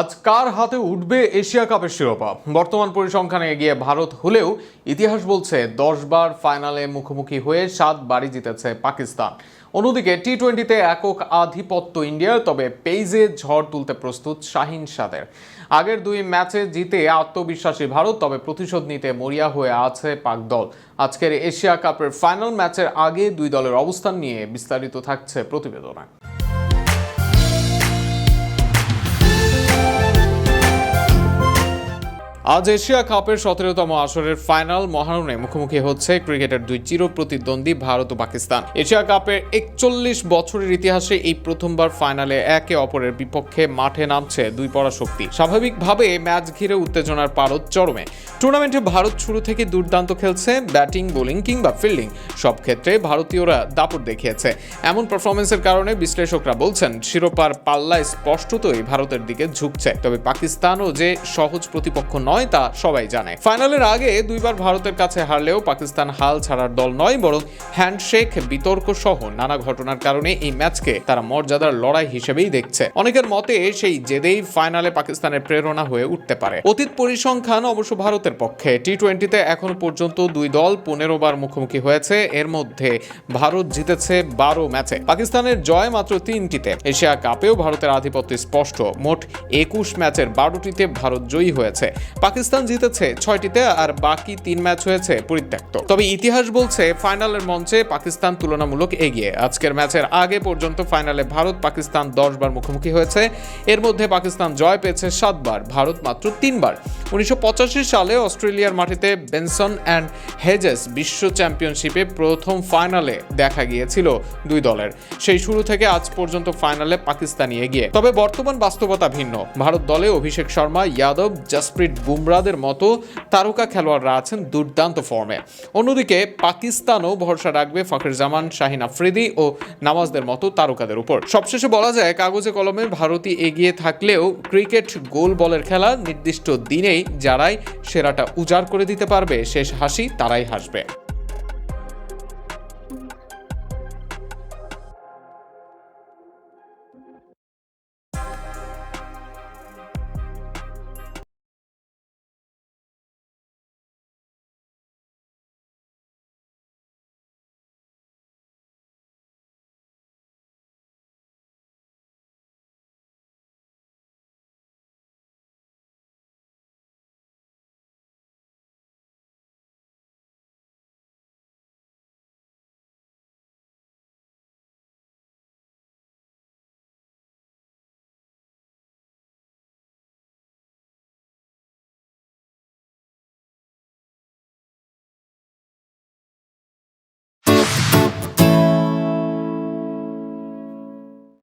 আজ কার হাতে উঠবে এশিয়া কাপের শিরোপা? বর্তমান পরিসংখ্যানে এগিয়ে ভারত হলেও ইতিহাস বলছে দশ বার ফাইনালে মুখোমুখি হয়ে সাত বারই জিতেছে পাকিস্তান। অন্যদিকে টি টোয়েন্টিতে একক আধিপত্য ইন্ডিয়ার, তবে পেইজে ঝড় তুলতে প্রস্তুত শাহিন সাদের। আগের দুই ম্যাচে জিতে আত্মবিশ্বাসী ভারত, তবে প্রতিশোধ নিতে মরিয়া হয়ে আছে পাক দল। আজকের এশিয়া কাপের ফাইনাল ম্যাচের আগে দুই দলের অবস্থান নিয়ে বিস্তারিত থাকছে প্রতিবেদনে। আজ এশিয়া কাপের সতেরোতম আসরের ফাইনাল মহারণে মুখোমুখি হচ্ছে ক্রিকেটের দুই চিরপ্রতিদ্বন্দ্বী ভারত ও পাকিস্তান। এশিয়া কাপের একচল্লিশ বছরের ইতিহাসে এই প্রথমবার ফাইনালে একে অপরের বিপক্ষে মাঠে নামছে দুই পরাশক্তি। স্বাভাবিকভাবে ম্যাচ ঘিরে উত্তেজনার পারদ চরমে। টুর্নামেন্টে ভারত শুরু থেকে দুর্দান্ত খেলছে, ব্যাটিং, বোলিং কিংবা ফিল্ডিং। সব ক্ষেত্রে ভারতীয়রা দাপট দেখিয়েছে। এমন পারফরমেন্সের কারণে বিশ্লেষকরা বলছেন, শিরোপার পাল্লা স্পষ্টতই ভারতের দিকে ঝুঁকছে। তবে পাকিস্তানও যে সহজ প্রতিপক্ষ নয় তা সবাই জানে। ফাইনালের আগে দুইবার ভারতের কাছে হারলেও পাকিস্তান হাল ছাড়ার দল নয়, বরং হ্যান্ডশেক, বিতর্ক সহ নানা ঘটনার কারণে এই ম্যাচকে তারা মর্যাদার লড়াই হিসেবেই দেখছে। অনেকের মতে সেই জেদেই ফাইনালে পাকিস্তানের প্রেরণা হয়ে উঠতে পারে। অতীত পরিসংখ্যান অবশ্য ভারতের পক্ষে। টি টোয়েন্টিতে এখনও পর্যন্ত দুই দল পনেরো বার মুখোমুখি হয়েছে। এর মধ্যে ভারত জিতেছে বারো ম্যাচে। পাকিস্তানের জয় মাত্র তিনটিতে। এশিয়া কাপেও ভারতের আধিপত্য স্পষ্ট। মোট একুশ ম্যাচের বারোটিতে ভারত জয়ী হয়েছে। পাকিস্তান জিতেছে ছয়টিতে আর বাকি তিন ম্যাচ হয়েছে পরিত্যক্ত। তবে ইতিহাস বলছে ফাইনালের মঞ্চে পাকিস্তান তুলনামূলক এগিয়ে। আজকের ম্যাচের আগে পর্যন্ত ফাইনালে ভারত পাকিস্তান দশ বার মুখোমুখি হয়েছে। এর মধ্যে পাকিস্তান জয় পেয়েছে সাতবার, ভারত মাত্র তিনবার। উনিশশো সালে অস্ট্রেলিয়ার মাটিতে বেনসন অ্যান্ড হেজেস বিশ্ব চ্যাম্পিয়নশিপে প্রথম ফাইনালে দেখা গিয়েছিল দুই দলের। সেই শুরু থেকে আজ পর্যন্ত ফাইনালে পাকিস্তানি এগিয়ে। তবে বর্তমান বাস্তবতা ভিন্ন। ভারত দলে অভিষেক শর্মা যাদব জসপ্রীত বুমরাদের মতো তারকা খেলোয়াড়রা আছেন দুর্দান্ত ফর্মে। অন্যদিকে পাকিস্তানও ভরসা রাখবে ফখর জামান শাহিন আফ্রিদি ও নামাজদের মতো তারকাদের উপর। সবশেষে বলা যায়, কাগজে কলমে ভারতই এগিয়ে থাকলেও ক্রিকেট গোল বলের খেলা নির্দিষ্ট দিনেই যারাই সেরাটা উজাড় করে দিতে পারবে, শেষ হাসি তারাই হাসবে।